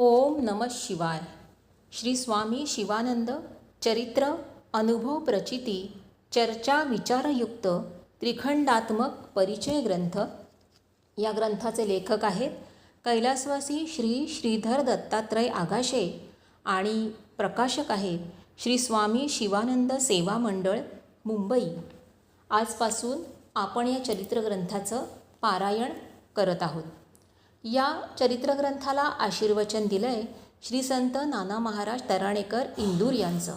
ओम नम शिवाय. श्री स्वामी शिवानंद चरित्र अनुभव प्रचिती चर्चा विचारयुक्त त्रिखंडात्मक परिचय ग्रंथ. या ग्रंथाचे लेखक आहेत कैलासवासी श्री श्रीधर दत्तात्रय आगाशे आणि प्रकाशक आहेत श्री स्वामी शिवानंद सेवा मंडळ मुंबई. आजपासून आपण या चरित्र ग्रंथाचं पारायण करत आहोत. या चरित्रग्रंथाला आशीर्वचन दिलं आहे श्री संत नाना महाराज तराणेकर इंदूर यांचं.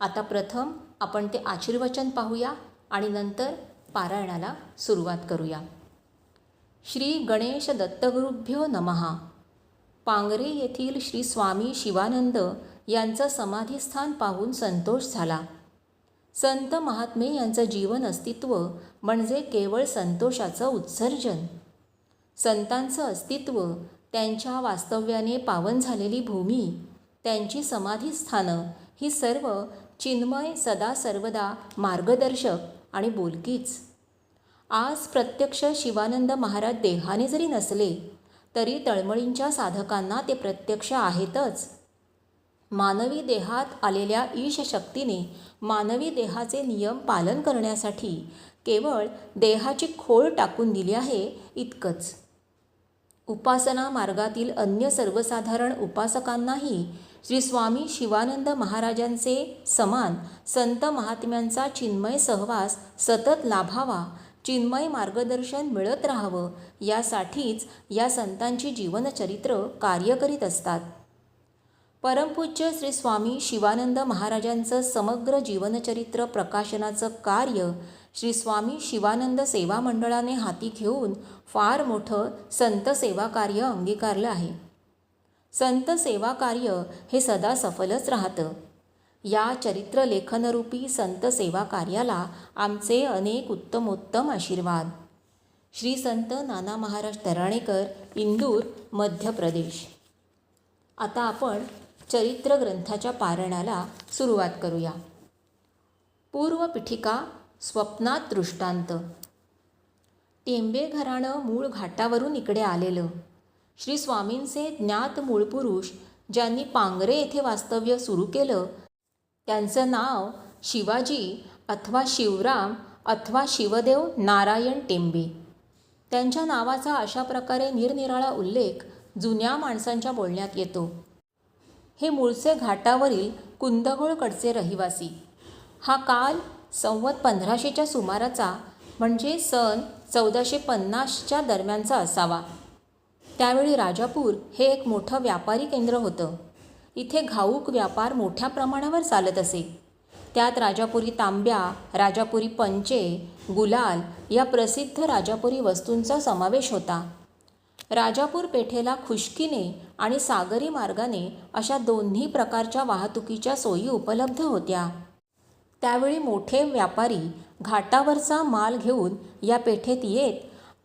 आता प्रथम आपण ते आशीर्वचन पाहूया आणि नंतर पारायणाला सुरुवात करूया. श्री गणेश दत्तगुरुभ्यो नमहा. पांगरे येथील श्री स्वामी शिवानंद यांचं समाधीस्थान पाहून संतोष झाला. संत महात्मे यांचं जीवन अस्तित्व म्हणजे केवळ संतोषाचं उत्सर्जन. संतांचं अस्तित्व त्यांच्या वास्तव्याने पावन झालेली भूमी त्यांची समाधीस्थानं ही सर्व चिन्मय सदा सर्वदा मार्गदर्शक आणि बोलकीच. आज प्रत्यक्ष शिवानंद महाराज देहाने जरी नसले तरी तळमळींच्या साधकांना ते प्रत्यक्ष आहेतच. मानवी देहात आलेल्या ईश शक्तीने मानवी देहाचे नियम पालन करण्यासाठी केवळ देहाची खोळ टाकून दिली आहे इतकंच. उपासना मार्गातील अन्य सर्वसाधारण उपासकांनाही श्री स्वामी शिवानंद महाराजांचे समान संत महात्म्यांचा चिन्मय सहवास सतत लाभावा चिन्मय मार्गदर्शन मिळत राहावं यासाठीच या संतांची जीवनचरित्र कार्य करीत असतात. परमपूज्य श्री स्वामी शिवानंद महाराजांचं समग्र जीवनचरित्र प्रकाशनाचं कार्य श्री स्वामी शिवानंद सेवा मंडळाने हाती घेऊन फार मोठं संत सेवा कार्य अंगीकारलं आहे. संत सेवा कार्य हे सदा सफलच राहतं. या चरित्र लेखनरूपी संत सेवा कार्याला आमचे अनेक उत्तमोत्तम आशीर्वाद. श्री संत नाना महाराज तराणेकर इंदूर मध्य प्रदेश. आता आपण चरित्र ग्रंथाच्या पारणाला सुरुवात करूया. पूर्वपीठिका स्वप्नात दृष्टांत. टेंबे घराणं मूळ घाटावरून इकडे आलेलं. श्री स्वामींचे ज्ञात मूळ पुरुष ज्यांनी पांगरे येथे वास्तव्य सुरू केलं त्यांचं नाव शिवाजी अथवा शिवराम अथवा शिवदेव नारायण टेंबे. त्यांच्या नावाचा अशा प्रकारे निरनिराळा उल्लेख जुन्या माणसांच्या बोलण्यात येतो. हे मूळचे घाटावरील कुंदगोळकडचे रहिवासी. हा काल संवत पंधराशेच्या सुमाराचा म्हणजे सन चौदाशे पन्नासच्या दरम्यानचा असावा. त्यावेळी राजापूर हे एक मोठं व्यापारी केंद्र होतं. इथे घाऊक व्यापार मोठ्या प्रमाणावर चालत असे. त्यात राजापुरी तांब्या राजापुरी पंचे गुलाल या प्रसिद्ध राजापुरी वस्तूंचा समावेश होता. राजापूर पेठेला खुशकीने आणि सागरी मार्गाने अशा दोन्ही प्रकारच्या वाहतुकीच्या सोयी उपलब्ध होत्या. त्यावेळी मोठे व्यापारी घाटावरचा माल घेऊन या पेठेत येत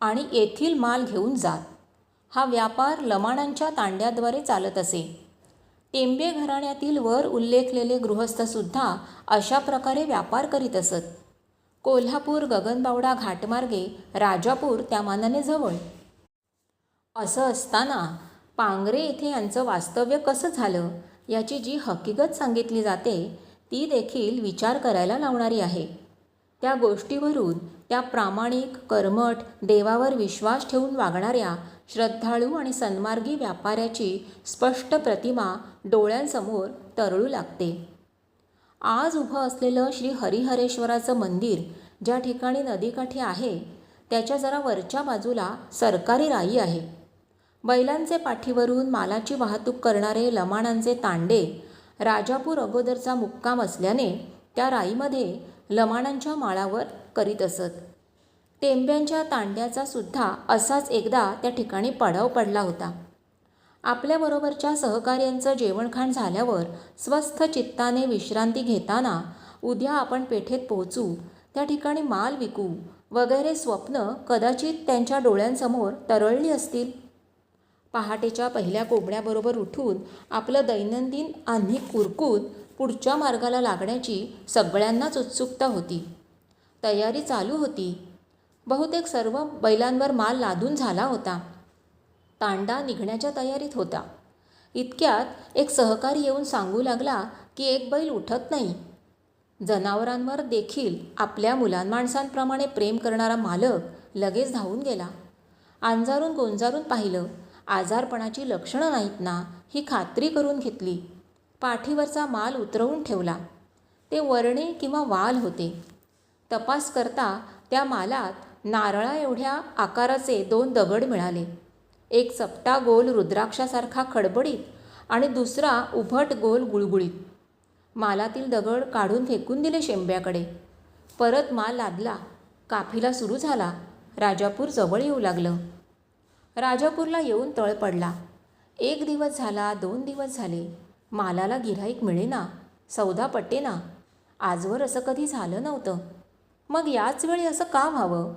आणि येथील माल घेऊन जात. हा व्यापार लमाणांच्या तांड्याद्वारे चालत असे. टेंबे घराण्यातील वर उल्लेखलेले गृहस्थसुद्धा अशा प्रकारे व्यापार करीत असत. कोल्हापूर गगनबावडा घाटमार्गे राजापूर त्या मानाने जवळ. असं असताना पांगरे इथे यांचं वास्तव्य कसं झालं याची जी हकीकत सांगितली जाते ती देखील विचार करायला लावणारी आहे. त्या गोष्टीवरून त्या प्रामाणिक कर्मठ देवावर विश्वास ठेवून वागणाऱ्या श्रद्धाळू आणि सन्मार्गी व्यापाऱ्याची स्पष्ट प्रतिमा डोळ्यांसमोर तरळू लागते. आज उभं असलेलं श्री हरिहरेश्वराचं मंदिर ज्या ठिकाणी नदीकाठी आहे त्याच्या जरा वरच्या बाजूला सरकारी राई आहे. बैलांचे पाठीवरून मालाची वाहतूक करणारे लमाणांचे तांडे राजापूर अगोदरचा मुक्काम असल्याने त्या राईमध्ये लमाणांच्या माळावर करीत असत. टेंब्यांच्या तांड्याचा सुद्धा असाच एकदा त्या ठिकाणी पडाव पडला होता. आपल्याबरोबरच्या सहकार्यांचं जेवणखाण झाल्यावर स्वस्थ चित्ताने विश्रांती घेताना उद्या आपण पेठेत पोहोचू त्या ठिकाणी माल विकू वगैरे स्वप्न कदाचित त्यांच्या डोळ्यांसमोर तरळली असतील. पहाटेच्या पहिल्या कोंबड्याबरोबर उठून आपलं दैनंदिन आन्ही कुरकूत पुढच्या मार्गाला लागण्याची सगळ्यांनाच उत्सुकता होती. तयारी चालू होती. बहुतेक सर्व बैलांवर माल लादून झाला होता. तांडा निघण्याच्या तयारीत होता. इतक्यात एक सहकारी येऊन सांगू लागला की एक बैल उठत नाही. जनावरांवर देखील आपल्या मुलांमाणसांप्रमाणे प्रेम करणारा मालक लगेच धावून गेला. अंजारून गोंजारून पाहिलं. आजारपणाची लक्षणं नाहीत ना ही खात्री करून घेतली. पाठीवरचा माल उतरवून ठेवला. ते वरणे किंवा वाल होते. तपास करता त्या मालात नारळा एवढ्या आकाराचे दोन दगड मिळाले. एक चपटा गोल रुद्राक्षासारखा खडबडीत आणि दुसरा उभट गोल गुळगुळीत. मालातील दगड काढून फेकून दिले शेंब्याकडे. परत माल लादला. काफिला सुरू झाला. राजापूर जवळ येऊ लागलं. राजापूरला येऊन तळ पडला. एक दिवस झाला दोन दिवस झाले. मालाला गिऱ्हाईक मिळेना सौदा पटेना. आजवर असं कधी झालं नव्हतं. मग याच वेळी असं का व्हावं?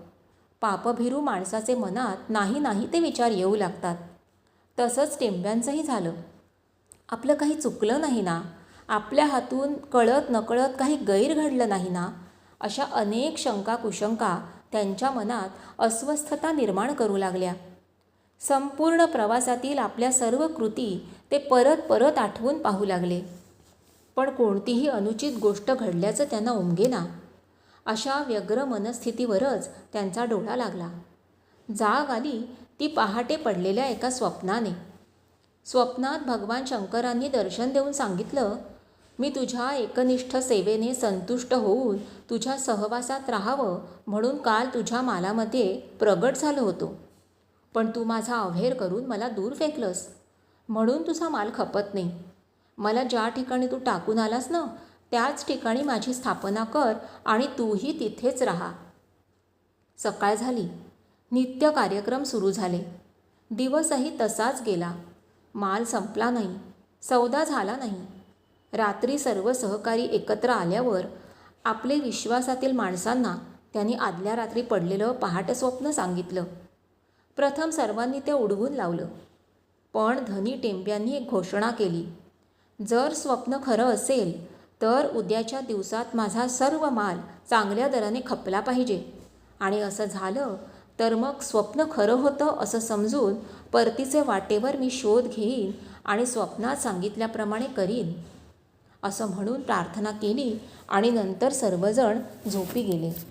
पापभिरू माणसाचे मनात नाही नाही ते विचार येऊ लागतात. तसंच टेंब्यांचंही झालं. आपलं काही चुकलं नाही ना? आपल्या हातून कळत नकळत काही गैर घडलं नाही ना? अशा अनेक शंका कुशंका त्यांच्या मनात अस्वस्थता निर्माण करू लागल्या. संपूर्ण प्रवासातील आपल्या सर्व कृती ते परत परत आठवून पाहू लागले. पण कोणतीही अनुचित गोष्ट घडल्याचं त्यांना उमगेना अशा व्यग्र मनस्थितीवरच त्यांचा डोळा लागला. जाग आली ती पहाटे पडलेल्या एका स्वप्नाने. स्वप्नात भगवान शंकरांनी दर्शन देऊन सांगितलं मी तुझ्या एकनिष्ठ सेवेने संतुष्ट होऊन तुझ्या सहवासात राहावं म्हणून काल तुझ्या मालामध्ये प्रगट झालो होतो. पण तू माझा अव्हेर करून मला दूर फेकलंस. म्हणून तुझा माल खपत नाही. मला ज्या ठिकाणी तू टाकून आलास ना त्याच ठिकाणी माझी स्थापना कर आणि तूही तिथेच राहा. सकाळ झाली. नित्य कार्यक्रम सुरू झाले. दिवसही तसाच गेला. माल संपला नाही. सौदा झाला नाही. रात्री सर्व सहकारी एकत्र आल्यावर आपले विश्वासातील माणसांना त्यांनी आदल्या रात्री पडलेलं पहाटे स्वप्न सांगितलं. प्रथम सर्वांनी ते उडवून लावलं. पण धनी टेंब्यांनी एक घोषणा केली. जर स्वप्न खरं असेल तर उद्याच्या दिवसात माझा सर्व माल चांगल्या दराने खपला पाहिजे. आणि असं झालं तर मग स्वप्न खरं होतं असं समजून परतीचे वाटेवर मी शोध घेईन आणि स्वप्नात सांगितल्याप्रमाणे करीन. असं म्हणून प्रार्थना केली आणि नंतर सर्वजण झोपी गेले.